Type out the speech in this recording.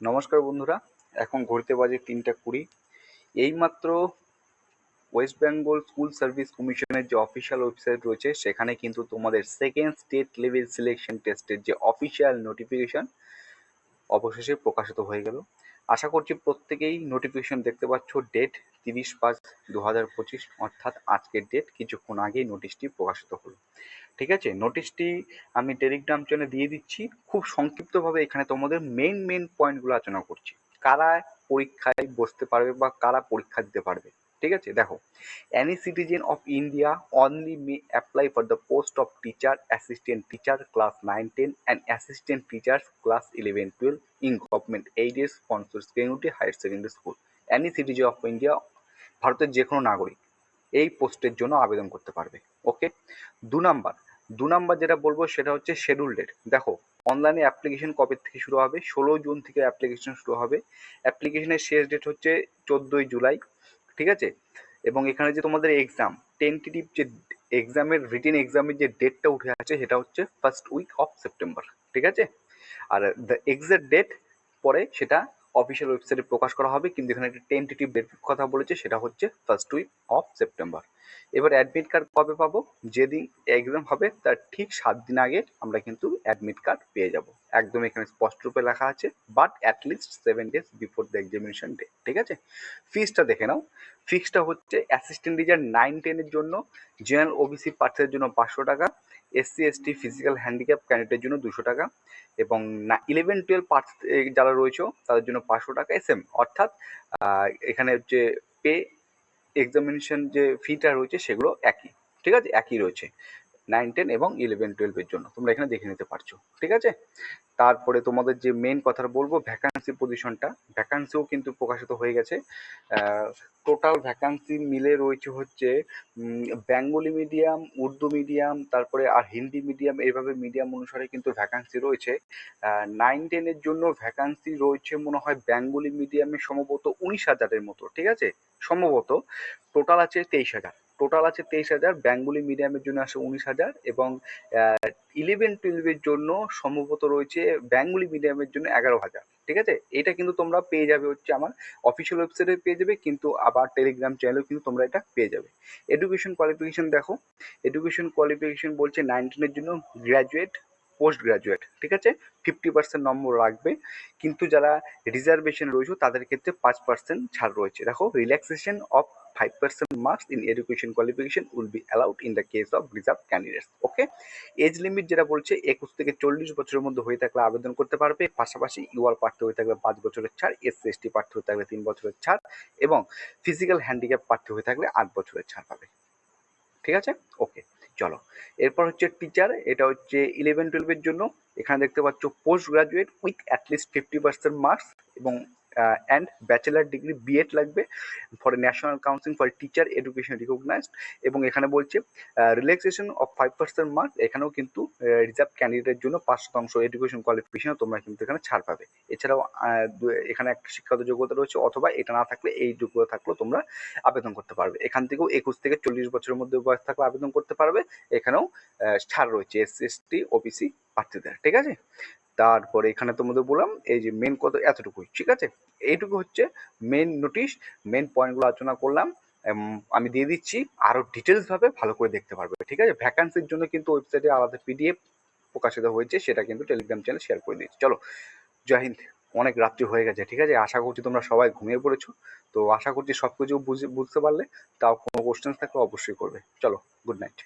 নমস্কার বন্ধুরা, এখন ঘুরতে বাজে তিনটা কুড়ি। এইমাত্র ওয়েস্ট বেঙ্গল স্কুল সার্ভিস কমিশনের যে অফিসিয়াল ওয়েবসাইট রয়েছে, সেখানে কিন্তু তোমাদের সেকেন্ড স্টেট লেভেল সিলেকশন টেস্টের যে অফিসিয়াল নোটিফিকেশন অবশেষে প্রকাশিত হয়ে গেল। আশা করছি প্রত্যেকেই নোটিফিকেশন দেখতে পাচ্ছ ডেট তিরিশ পাঁচ দু হাজার পঁচিশ, অর্থাৎ আজকের ডেট কিছুক্ষণ আগেই নোটিশটি প্রকাশিত হলো। ঠিক আছে? নোটিশটি আমি টেলিগ্রাম চ্যানেলে দিয়ে দিচ্ছি। খুব সংক্ষিপ্তভাবে এখানে তোমাদের মেন মেন পয়েন্টগুলো আলোচনা করছি। কারা পরীক্ষায় বসতে পারবে বা কারা পরীক্ষা দিতে পারবে? ঠিক আছে? দেখো any citizen of India only may apply for the post of teacher assistant teacher class nine ten and assistant teacher class eleven twelve in government এইডের sponsor কেউটি higher secondary school any citizen of India ভারতের যে কোনো নাগরিক এই পোস্টের জন্য আবেদন করতে পারবে ওকে দু নাম্বার দু নাম্বার যেটা বলব সেটা হচ্ছে শেডিউল ডেট দেখো অনলাইনে অ্যাপ্লিকেশন কবে থেকে শুরু হবে? ষোলো জুন থেকে অ্যাপ্লিকেশন শুরু হবে। অ্যাপ্লিকেশনের শেষ ডেট হচ্ছে চোদ্দোই জুলাই। ঠিক আছে? এবং এখানে যে তোমাদের এক্সাম টেন্টেটিভ যে এক্সামের রিটেন এক্সামের যে ডেটটা উঠে আছে সেটা হচ্ছে ফার্স্ট উইক অফ সেপ্টেম্বর ঠিক আছে? আর দ্য এক্সাক্ট ডেট পরে সেটা অফিসিয়াল ওয়েবসাইটে প্রকাশ করা হবে, কিন্তু এখানে একটা টেন্টেটিভ ডেট কথা বলেছে, সেটা হচ্ছে ফার্স্ট উইক অফ সেপ্টেম্বর এবার অ্যাডমিট কার্ড কবে পাবো? যেদিন এক্সাম হবে, তার ঠিক সাত দিন আগে আমরা কিন্তু অ্যাডমিট কার্ড পেয়ে যাব। একদম এখানে স্পষ্ট রূপে লেখা আছে but at least seven days before the examination day ঠিক আছে? ফিসটা দেখে নাও। ফিক্সটা হচ্ছে অ্যাসিস্ট্যান্ট টিচার নাইন টেনের জন্য জেনারেল ওবিসি প্রার্থীদের জন্য পাঁচশো টাকা এসসি এসটি ফিজিক্যাল হ্যান্ডিক্যাপ ক্যান্ডিডেটের জন্য দুশো টাকা এবং না ইলেভেন টুয়েলভ পার্ট যারা রয়েছে, তাদের জন্য পাঁচশো টাকা এস এম অর্থাৎ এখানে যে পে এক্সামিনেশন যে ফিটা রয়েছে, সেগুলো একই, ঠিক আছে? একই রয়েছে। নাইন টেন এবং ইলেভেন টুয়েলভের জন্য। তোমরা এখানে দেখে নিতে পারছ, ঠিক আছে? তারপরে তোমাদের যে মেন কথাটা বলব ভ্যাকান্সি পজিশনটা ভ্যাকান্সিও কিন্তু প্রকাশিত হয়ে গেছে। টোটাল ভ্যাকান্সি মিলে রয়েছে হচ্ছে বেঙ্গলি মিডিয়াম উর্দু মিডিয়াম তারপরে আর হিন্দি মিডিয়াম এইভাবে মিডিয়াম অনুসারে কিন্তু ভ্যাকান্সি রয়েছে। নাইন টেনের জন্য ভ্যাকান্সি রয়েছে মনে হয় বেঙ্গলি মিডিয়ামে সম্ভবত উনিশ হাজারের মতো, ঠিক আছে? সম্ভবত। টোটাল আছে তেইশ হাজার। টোটাল আছে তেইশ হাজার বেঙ্গলি মিডিয়ামের জন্য আছে উনিশ হাজার এবং ইলেভেন টুয়েলভের জন্য সম্ভবত রয়েছে বেঙ্গলি মিডিয়ামের জন্য এগারো হাজার, ঠিক আছে? এটা কিন্তু তোমরা পেয়ে যাবে হচ্ছে আমার অফিসিয়াল ওয়েবসাইটে পেয়ে যাবে, কিন্তু আবার টেলিগ্রাম চ্যানেলেও কিন্তু তোমরা এটা পেয়ে যাবে। এডুকেশন কোয়ালিফিকেশন দেখো এডুকেশন কোয়ালিফিকেশন বলছে নাইনটিনের জন্য গ্র্যাজুয়েট পোস্ট গ্রাজুয়েট ঠিক আছে? ফিফটি পার্সেন্ট নম্বর রাখবে কিন্তু যারা রিজার্ভেশন রয়েছে তাদের ক্ষেত্রে পাঁচ পার্সেন্ট ছাড় রয়েছে। দেখো relaxation of five percent marks in education qualification will be allowed in the case of reserve candidates okay age limit যেটা বলছে, একুশ থেকে চল্লিশ বছরের মধ্যে হয়ে থাকলে আবেদন করতে পারবে, পাশাপাশি ইউআর প্রার্থী হয়ে থাকলে পাঁচ বছরের ছাড় এসসি এসটি প্রার্থী হয়ে থাকলে তিন বছরের ছাড় এবং ফিজিক্যাল হ্যান্ডিক্যাপ প্রার্থী হয়ে থাকলে আট বছরের ছাড় পাবে, ঠিক আছে? ওকে চলো। এরপর হচ্ছে টিচার এটা হচ্ছে ইলেভেন টুয়েলভের জন্য। এখানে দেখতে পাচ্ছ post graduate with at least fifty percent marks এবং অ্যান্ড ব্যাচেলার ডিগ্রি বিএড লাগবে for national council for teacher education recognised এবং এখানে বলছে relaxation of five percent marks এখানেও কিন্তু রিজার্ভ ক্যান্ডিডেটের জন্য পাঁচ শতাংশ এডুকেশন কোয়ালিফিকেশন তোমরা কিন্তু এখানে ছাড় পাবে। এছাড়াও এখানে একটা শিক্ষাগত যোগ্যতা রয়েছে, অথবা এটা না থাকলে এই যোগ্যতা থাকলেও তোমরা আবেদন করতে পারবে। এখান থেকেও একুশ থেকে চল্লিশ বছরের মধ্যে বয়স থাকলে আবেদন করতে পারবে। এখানেও ছাড় রয়েছে এস এস টি ওবিসি প্রার্থীদের, ঠিক আছে? তারপরে এখানে তোমাদের বললাম, এই যে মেন কত এতটুকুই, ঠিক আছে? এইটুকু হচ্ছে মেন নোটিশ মেন পয়েন্টগুলো আলোচনা করলাম। আমি দিয়ে দিচ্ছি, আরও ডিটেলস ভাবে ভালো করে দেখতে পারবে, ঠিক আছে? ভ্যাকান্সির জন্য কিন্তু ওয়েবসাইটে আলাদা পিডিএফ প্রকাশিত হয়েছে, সেটা কিন্তু টেলিগ্রাম চ্যানেল শেয়ার করে দিচ্ছি চলো, জয় হিন্দ, অনেক রাত্রি হয়ে গেছে, ঠিক আছে? আশা করছি তোমরা সবাই ঘুমিয়ে পড়েছো। তো আশা করছি সব কিছু বুঝে, বুঝতে পারলে, তাও কোনো কোশ্চেন থাকলে অবশ্যই করবে। চলো গুড নাইট